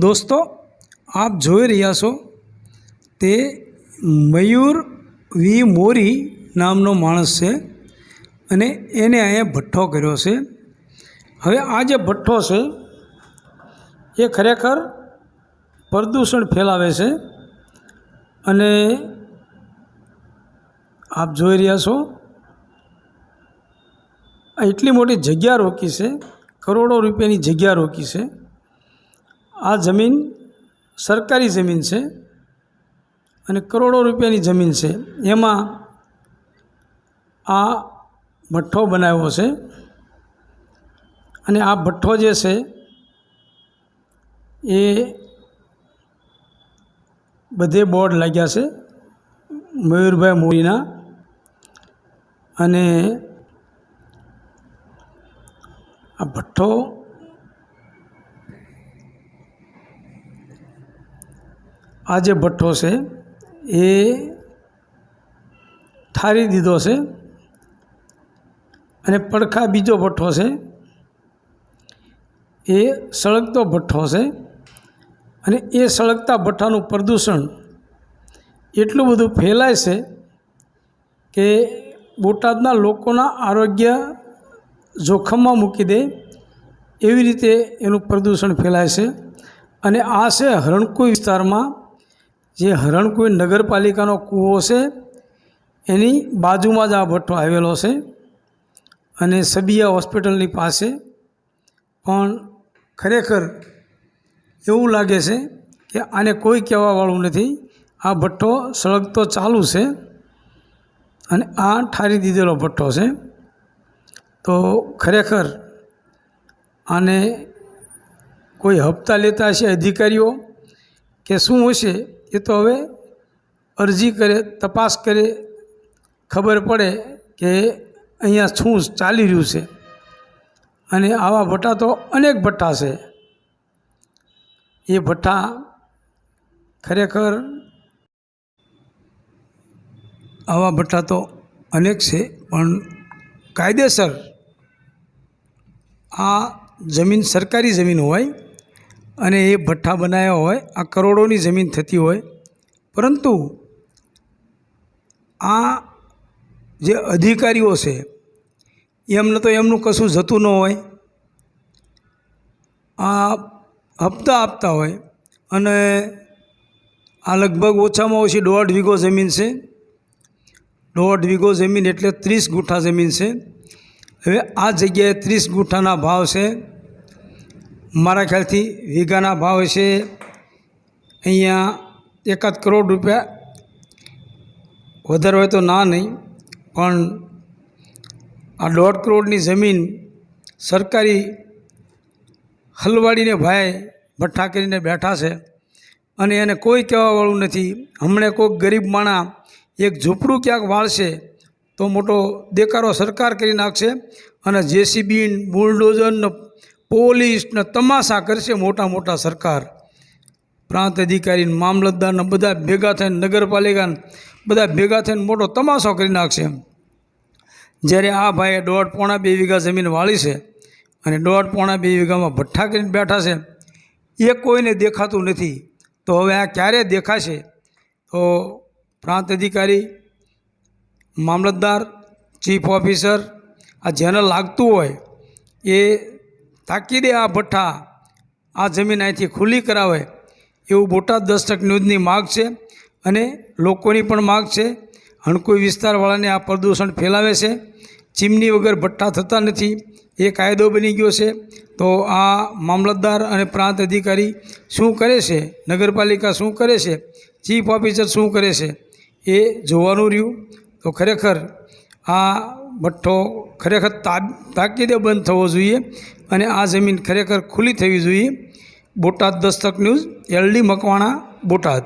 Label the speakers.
Speaker 1: દોસ્તો, આપ જોઈ રહ્યા છો તે મયુર વી મોરી નામનો માણસ છે અને એને અહીંયા ભઠ્ઠો કર્યો છે. હવે આ જે ભઠ્ઠો છે, એ ખરેખર પ્રદૂષણ ફેલાવે છે અને આપ જોઈ રહ્યા છો એટલી મોટી જગ્યા રોકી છે, કરોડો રૂપિયાની જગ્યા રોકી છે. આ જમીન સરકારી જમીન છે અને કરોડો રૂપિયાની જમીન છે. એમાં આ ભઠ્ઠો બનાવ્યો છે અને આ ભઠ્ઠો જે છે એ બધે બોર્ડ લાગ્યા છે મયુરભાઈ મોરીના અને આ ભઠ્ઠો આ જે ભઠ્ઠો છે, એ ઠારી દીધો છે અને પડખા બીજો ભઠ્ઠો છે, એ સળગતો ભઠ્ઠો છે અને એ સળગતા ભઠ્ઠાનું પ્રદૂષણ એટલું બધું ફેલાય છે કે બોટાદના લોકોના આરોગ્ય જોખમમાં મૂકી દે એવી રીતે એનું પ્રદૂષણ ફેલાય છે અને આ છે હરણકુઈ વિસ્તારમાં જે હરણકુઈ નગરપાલિકાનો કૂવો છે, એની બાજુમાં જ આ ભઠ્ઠો આવેલો છે અને સબિયા હોસ્પિટલની પાસે. પણ ખરેખર એવું લાગે છે કે આને કોઈ કહેવાવાળું નથી. આ ભઠ્ઠો સળગતો ચાલુ છે અને આ ઠારી દીધેલો ભઠ્ઠો છે. તો ખરેખર આને કોઈ હપ્તા લેતા હશે અધિકારીઓ કે શું હશે એ તો હવે અરજી કરે, તપાસ કરે, ખબર પડે કે અહીંયા શું ચાલી રહ્યું છે. અને આવા ભઠ્ઠા તો અનેક ભઠ્ઠા છે. એ ભઠ્ઠા ખરેખર આવા ભઠ્ઠા તો અનેક છે, પણ કાયદેસર આ જમીન સરકારી જમીન હોય અને એ ભઠ્ઠા બનાવ્યા હોય, આ કરોડોની જમીન થતી હોય. પરંતુ આ જે અધિકારીઓ છે, એમને તો એમનું કશું જતું ન હોય. આ હપ્તા આપતા હોય અને આ લગભગ ઓછામાં ઓછી દોઢ વીઘો જમીન છે. દોઢ વીઘો જમીન એટલે ત્રીસ ગુઠા જમીન છે. હવે આ જગ્યાએ ત્રીસ ગુઠાના ભાવ છે. મારા ખ્યાલથી વીઘાના ભાવ છે અહીંયા એકાદ કરોડ રૂપિયા. વધારે હોય તો ના નહીં, પણ આ દોઢ કરોડની જમીન સરકારી હલવાડીને ભાઈ ભઠ્ઠા કરીને બેઠા છે અને એને કોઈ કહેવાવાળું નથી. હમણે કોઈક ગરીબ માણા એક ઝૂંપડું ક્યાંક વાળશે તો મોટો દેકારો સરકાર કરી નાખશે અને જેસીબી બુલડોઝર ને પોલીસ તમાશા કરશે મોટા મોટા સરકાર. પ્રાંત અધિકારીને મામલતદારને બધા ભેગા થઈને નગરપાલિકાને બધા ભેગા થઈને મોટો તમાશો કરી નાખશે જ્યારે આ ભાઈએ દોઢ પોણા બે વીઘા જમીન વાળી છે અને દોઢ પોણા બે વીઘામાં ભઠ્ઠા કરીને બેઠા છે, એ કોઈને દેખાતું નથી. તો હવે આ ક્યારે દેખાશે? તો પ્રાંત અધિકારી, મામલતદાર, ચીફ ઓફિસર, આ જેને લાગતું હોય, એ તાકીદે આ ભઠ્ઠા આ જમીન અહીંથી ખુલ્લી કરાવે એવું બોટાદ દસ્તક ન્યૂઝની માગ છે અને લોકોની પણ માગ છે. હણકોઈ વિસ્તારવાળાને આ પ્રદૂષણ ફેલાવે છે. ચીમની વગર ભઠ્ઠા થતા નથી. એ કાયદો બની ગયો છે. તો આ મામલતદાર અને પ્રાંત અધિકારી શું કરે છે? નગરપાલિકા શું કરે છે? ચીફ ઓફિસર શું કરે છે? એ જોવાનું રહ્યું. તો ખરેખર આ ભઠ્ઠો ખરેખર તાકીદે બંધ થવો જોઈએ અને આ જમીન ખરેખર ખુલ્લી થવી જોઈએ. Botad Dastak news, LD Makwana, Botad.